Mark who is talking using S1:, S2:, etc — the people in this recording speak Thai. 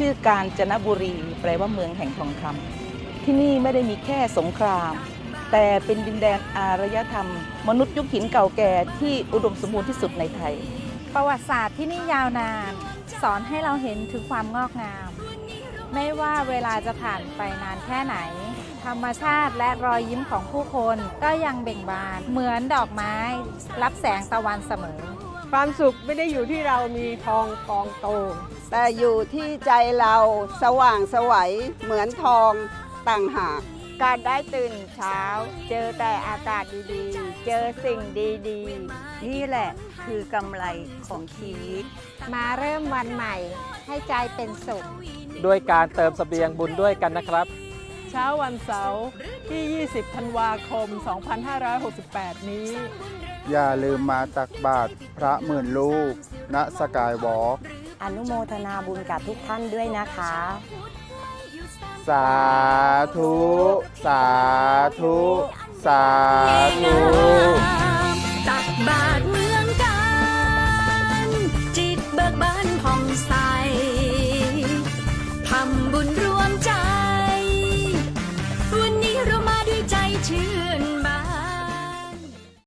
S1: ชื่อกาญจนบุรี แปลว่าเมืองแห่งทองคำที่นี่ไม่ได้มีแค่สงคราม แต่เป็นดินแดนอารยธรรม มนุษย์ยุคหินเก่าแก่ที่อุดมสมบูรณ์ที่สุดในไทย
S2: ประวัติศาสตร์ที่นี่ยาวนาน สอนให้เราเห็นถึงความงอกงาม ไม่ว่าเวลาจะผ่านไปนานแค่ไหน ธรรมชาติและรอยยิ้มของผู้คนก็ยังเบ่งบาน เหมือนดอกไม้ รับแสงตะวันเสมอ
S3: ความสุขไม่ได้อยู่ที่เรามีทองกองโต
S4: แต่อยู่ที่ใจเราสว่างไสวัยเหมือนทองต่างหาก
S5: การได้ตื่นเช้า เจอแต่อากาศดีๆ เจอสิ่งดีๆ นี่แหละคือกำไรของชีวิต
S2: มาเริ่มวันใหม่ให้ใจเป็นสุข
S6: ด้วยการเติมเสบียงบุญด้วยกันนะครับ
S3: เช้าวันเสาร์ที่ 20 ธันวาคม 2568 นี้
S7: อย่าลืมมาตักบาตรพระหมื่นลูก ณสกายวอล์ก
S5: อนุโมทนาบุญกับทุกท่านด้วยนะคะ
S7: สาธุ สาธุ สาธุ
S8: ตักบาทเมืองการ จิตเบิกบานผ่องใสทำบุญร่วม